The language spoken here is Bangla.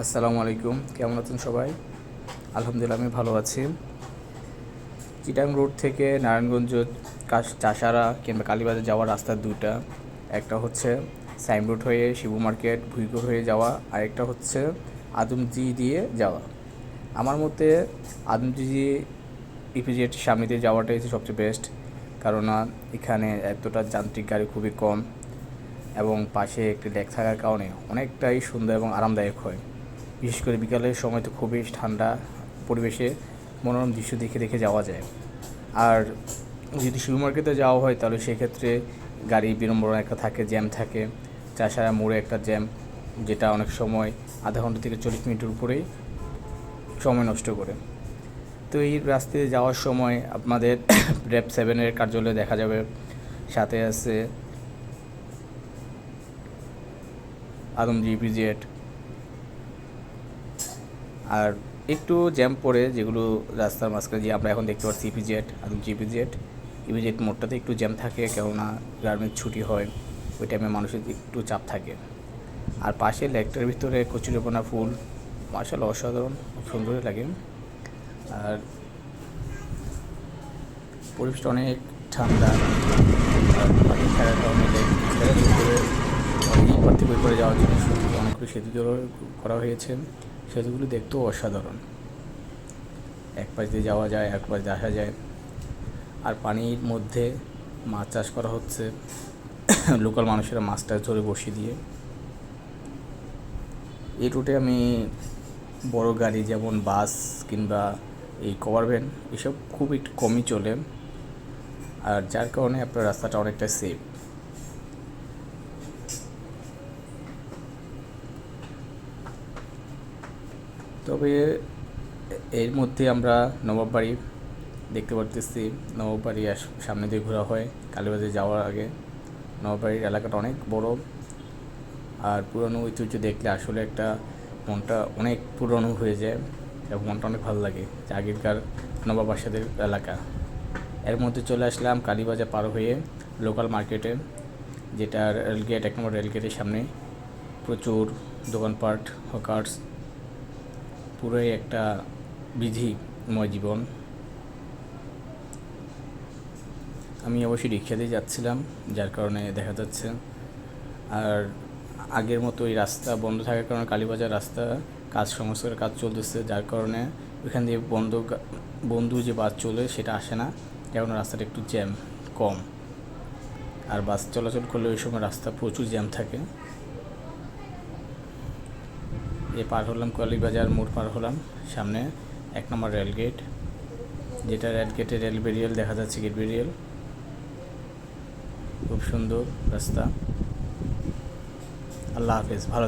আসসালামু আলাইকুম। কেমন আছেন সবাই? আলহামদুলিল্লাহ, আমি ভালো আছি। চিটাং রোড থেকে নারায়ণগঞ্জ চাষারা কিংবা কালীবাজার যাওয়ার রাস্তা দুইটা। একটা হচ্ছে সাইম রোড হয়ে শিবু মার্কেট ভুইগোর হয়ে যাওয়া আরেকটা হচ্ছে আদমজি দিয়ে যাওয়া। আমার মতে আদমজি ইপিজেড সামনে দিয়ে যাওয়াটাই হচ্ছে সবচেয়ে বেস্ট কারণ এখানে এতটা যান্ত্রিক গাড়ি খুবই কম এবং পাশে একটি লেক থাকার কারণে অনেকটাই সুন্দর এবং আরামদায়ক হয়। বিশেষ করে বিকালের সময় তো খুবই ঠান্ডা পরিবেশে মনোরম দৃশ্য দেখে দেখে যাওয়া যায়। আর যদি শিশু মার্কেটে যাওয়া হয়, তাহলে সেক্ষেত্রে গাড়ি বিড়ম্বনা একটা থাকে, জ্যাম থাকে। চাষারা মোড়ে একটা জ্যাম, যেটা অনেক সময় আধা ঘণ্টা থেকে চল্লিশ মিনিটের উপরেই সময় নষ্ট করে। তো এই রাস্তায় যাওয়ার সময় আপনাদের র্যাপ সেভেনের কার্যালয়ে দেখা যাবে। সাথে আছে আদমজি ইপিজেড আর একটু জ্যাম পড়ে যেগুলো রাস্তার মাঝখানে যে আমরা এখন দেখতে পাচ্ছি ইপিজেড আদমজি ইপিজেড ইপিজেড মোড়টাতে একটু জ্যাম থাকে কেননা গার্মেন্ট ছুটি হয়, ওই টাইমে মানুষের একটু চাপ থাকে। আর পাশে লেকটার ভিতরে কচুরিপানা ফুল মার্শাল অসাধারণ সুন্দরই লাগে। আর পরিবেশটা অনেক ঠান্ডা, আর পানি খেলার কারণে লেকটার ভিতরে এই পর করে যাওয়ার জন্য অনেকগুলো সেতু করা হয়েছে। সেতুগুলো দেখতেও অসাধারণ। এক পাশ দিয়ে যাওয়া যায়, এক পাশ দিয়ে আসা যায়। আর পানির মধ্যে মাছ চাষ করা হচ্ছে, লোকাল মানুষেরা মাছটা ধরে বসিয়ে দিয়ে। এই রুটে আমি বড় গাড়ি যেমন বাস কিংবা এই কভার ভ্যান এসব খুব একটু কমই চলে। আর যার কারণে আপনার রাস্তাটা অনেকটা সেফ তবে এর মধ্যে আমরা নবাব বাড়ি দেখতে পারতেছি। নবাব বাড়ি সামনে দিয়ে ঘোরা হয়, কালীবাজারে যাওয়ার আগে। নবাব বাড়ির এলাকাটা অনেক বড় আর পুরনো ঐতিহ্য দেখলে আসলে একটা মনটা অনেক পুরনো হয়ে যায় এবং মনটা অনেক ভালো লাগে যে আগেরকার নবাব বাসাদের এলাকা। এর মধ্যে চলে আসলাম কালীবাজার পার হয়ে লোকাল মার্কেটে যেটা রেলগেট, এক নম্বর রেলগেটের সামনে প্রচুর দোকানপাট, হকার্স পুরোই একটা বিধিময় জীবন। আমি অবশ্যই রিক্সা দিয়ে যাচ্ছিলাম, যার কারণে দেখা যাচ্ছে। আর আগের মতো এই রাস্তা বন্ধ থাকার কারণে কালীবাজার রাস্তা কাজ সংস্কারের কাজ চলতেছে, যার কারণে ওইখান দিয়ে বন্ধ বন্ধু যে বাস চলে সেটা আসে না। এখন রাস্তাটা একটু জ্যাম, কম। আর বাস চলাচল করলে ওই সময় রাস্তা প্রচুর জ্যাম থাকে। এ পার হলাম কালীবাজার মোড় পার হলাম, সামনে এক নম্বর রেল গেট, যেটা রেল গেটে রেল বেরিয়েল, দেখা যাচ্ছে গেট বেরিয়েল খুব সুন্দর রাস্তা আল্লাহ হাফেজ, ভালো।